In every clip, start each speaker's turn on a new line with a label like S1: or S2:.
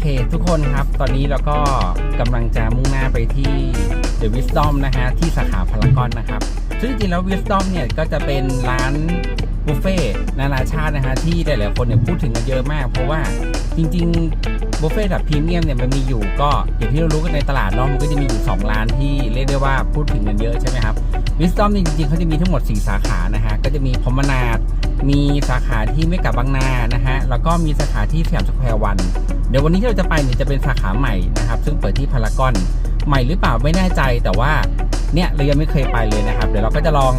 S1: เคทุกคนครับ ตอนนี้เราก็กำลังจะมุ่งหน้าไปที่ The Wisdom นะฮะ ที่สาขาพารากอนนะครับ ซึ่งจริงๆแล้ว Wisdom เนี่ย ก็จะเป็นร้านบุฟเฟ่นานาชาตินะฮะ ที่หลายๆคนเนี่ยพูดถึงกันเยอะมาก เพราะว่าจริง ๆ บุฟเฟ่ต์แบบพรีเมียมเนี่ย มันมีอยู่ก็อย่างที่เรารู้กันในตลาดเนาะมันก็จะมีอยู่ 2 ร้านที่เรียกได้ว่าพูดถึงกันเยอะใช่ไหมครับ Wisdom นี่จริงๆเขาจะมีทั้งหมด 4 สาขานะฮะ ก็จะมีพมนาด มีสาขาที่ไม่กับบางนานะฮะแล้วก็มีสาขาที่สยามสแควร์วัน เดี๋ยววันนี้ที่เราจะไปเนี่ยจะเป็นสาขาใหม่นะครับ ซึ่งเปิดที่พารากอนใหม่หรือเปล่าไม่แน่ใจแต่ว่าเนี่ยเรายังไม่เคยไปเลยนะครับ เดี๋ยวเราก็จะลอง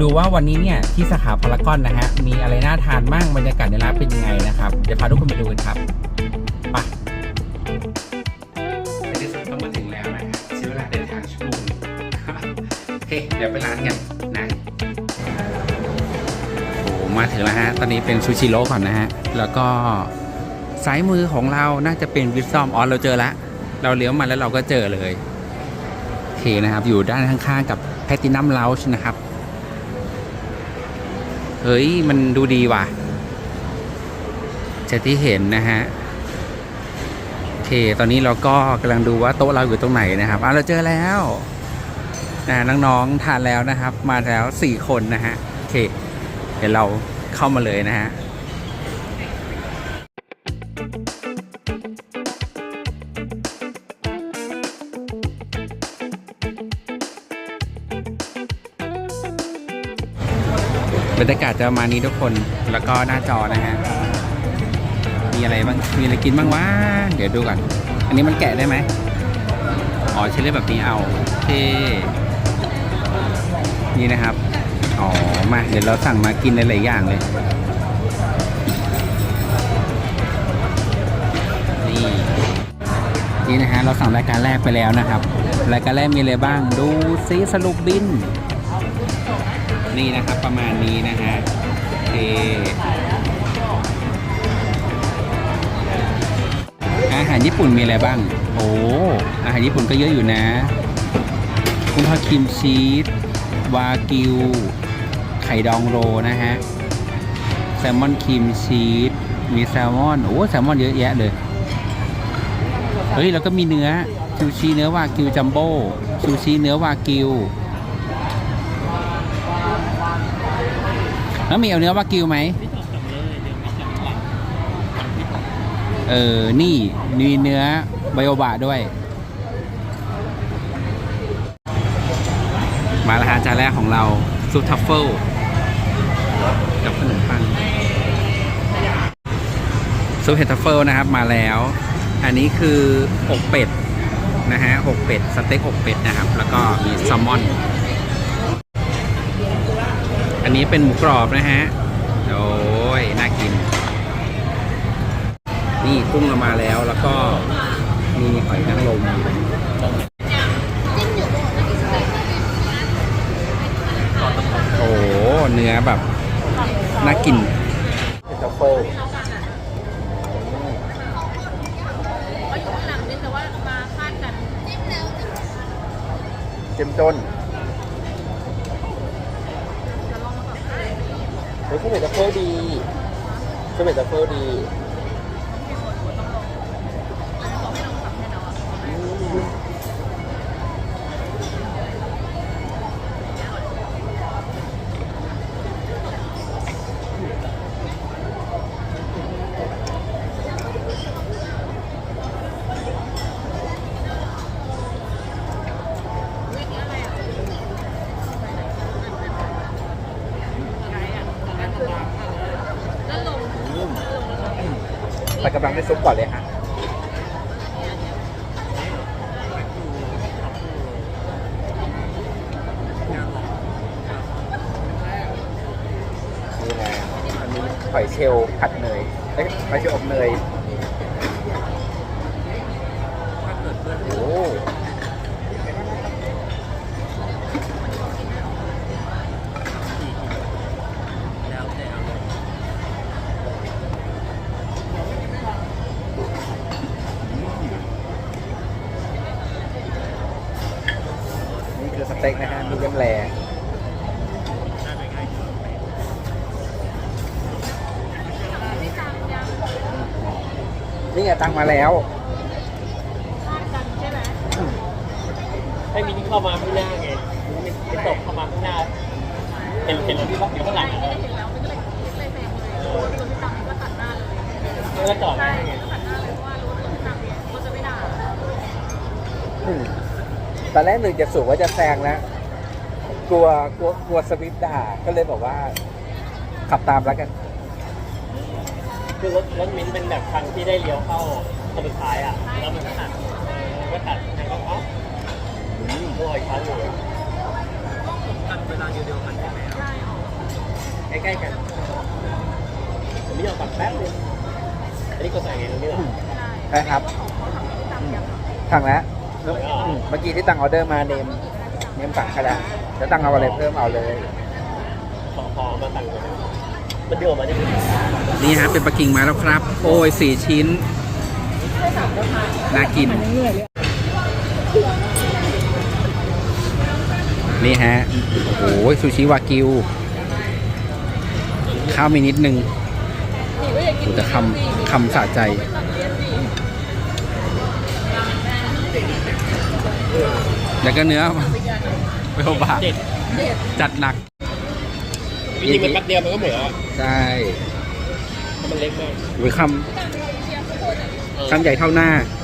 S1: ดูว่าวันนี้เนี่ยที่สาขาพารากอนนะฮะมีอะไรน่าทานบ้างบรรยากาศในร้านเป็นยังไงนะครับเดี๋ยวพาทุกคนไปดูกันครับไปในที่สุดก็มาถึงแล้วนะฮะใช้เวลาเดินทางชั่วโมงโอเคเดี๋ยวไปร้านกัน มาถึงแล้วฮะ ตอนนี้เป็นซูชิโร่ก่อนนะฮะ แล้วก็ซ้ายมือของเราน่าจะเป็นวิสซอมอ๋อเราเจอแล้วเราเลี้ยวมาแล้วเราก็เจอเลย โอเคนะครับ อยู่ด้านข้างๆกับแพตินัมเลาช์นะครับ เฮ้ย มันดูดีว่ะจากที่เห็นนะฮะ โอเค ตอนนี้เราก็กำลังดูว่าโต๊ะเราอยู่ตรงไหนนะครับอะเราเจอแล้วนะน้องๆทานแล้วนะครับ มาแล้วสี่คนนะฮะ โอเค ดี๋ยวเราเข้ามาเลยนะฮะบรรยากาศจะประมาณนี้ทุกคนแล้วก็หน้าจอนะฮะ มีอะไรบ้าง มีอะไรกินบ้างวะ เดี๋ยวดูก่อน อันนี้มันแกะได้ไหมอ๋อใช้เล่แบบนี้เอาโอเคนี่นะครับ อ๋อ มา เดี๋ยวเราสั่งมากินหลายๆอย่างเลย นี่ นี่นะฮะ เราสั่งรายการแรกไปแล้วนะครับ รายการแรกมีอะไรบ้าง ดูซิสรุปบิน นี่นะครับ ประมาณนี้นะฮะโอเคอาหารญี่ปุ่นมีอะไรบ้าง โอ้ อาหารญี่ปุ่นก็เยอะอยู่นะ คุณทอดครีมชีส วากิว ข่ดองโรนะฮะ แซลมอนครีมชีส มีแซลมอน โอ้ แซลมอนเยอะแยะเลย เฮ้ย แล้วก็มีเนื้อซูชิเนื้อวากิวจัมโบ้ซูชิเนื้อวากิว แล้วมีเอาเนื้อวากิวไหม เออ นี่มีเนื้อไบโอบะด้วย มาแล้วฮะจานแรกของเราซุปทัฟเฟิล กับขนมปังซุปเห็ดทัฟเฟิลนะครับมาแล้ว อันนี้คืออกเป็ดนะฮะอกเป็ดสเต็กอกเป็ดนะครับ แล้วก็มีแซลมอน อันนี้เป็นหมูกรอบนะฮะโอ้ยน่ากิน นี่กุ้งเรามาแล้วแล้วก็มีหอยนางรม เนื้อแบบน่ากินเป็นทัฟเฟิล
S2: เขาอยู่ข้างหลังนี่แต่ว่ามาคาดกัน
S1: เจ้มจนเฮ้ยข้าวเป็ดทัฟเฟิลดีข้าวเป็ดทัฟเฟิลดี แต่กำลังได้ซุปก่อนเลยฮะนี่ไงอันนี้หอยเชลล์ผัดเนยเอ้ยหอยเชลล์อบเนย คือสเต็กนะฮะมีเยี่ยมแหล่นี่ไงตั้งมาแล้ว
S3: ให้มินี่เข้ามาข้างหน้าไงไม่ตกเข้ามาข้างหน้าเห็นเห็นรถที่ว่าอยู่ข้างหลัง
S2: เห็นแล้วมันก็เลยเลยแซงเลยรถนตังก็ตัดหน้าเลย
S3: ก็จอด
S2: ใช่ตัดหน้าเลยเพราะว่ารถที่ตังเนี่ยเขาจะไม่ด่า
S1: ตอนแรกหนึ่งจะสูว่าจะแซงแล้วกลัวกลัวกลัวสวิฟต์ด่าก็เลยบอกว่า ขับตามแล้วกัน
S3: คือรถรถมินเป็นแบบคันที่ได้เลี้ยวเข้าคันสุดท้ายอะ แล้วมันก็ตัดก็ตัดทางก็เอ้าโอ้ยคันเลยตัดเวลาเดียวกันใช่ไหม
S2: ใช่ออก
S3: ใกล้ๆกันผมไม่ยอมตัดแป๊บนึงอันนี้ก็ใส่ไงตรงนี้หรอ
S2: ไม่ได้
S1: นะครับ
S2: ของเขาทำที่ตามยัง
S1: สั่งแล้ว
S3: แล้วก็
S1: อืม เมื่อกี้ที่ตั้งออเดอร์มาเนมเนมสั่งให้แล้วจะตั้งเอาอะไรเพิ่มเอาเลย
S3: ขอขอมาสั่งเลยมันเดียวมาได้ไหม
S1: นี่ฮะเป็นปลากิ่งมาแล้วครับ โอ้ยสี่ชิ้นน่ากิน นี่ฮะโอ้โหซูชิวากิว ข้าวมีนิดนึงโอ้โหแต่คำคำสะใจ แล้วก็เนื้อเวลบา
S3: เด็ด
S1: จัดหนัก
S3: จริงๆมันแป๊บเดียวมันก็หมดแล้ว
S1: ใช่
S3: เพราะมันเล็กมาก
S1: หรือคำคำใหญ่เท่าหน้า
S3: เ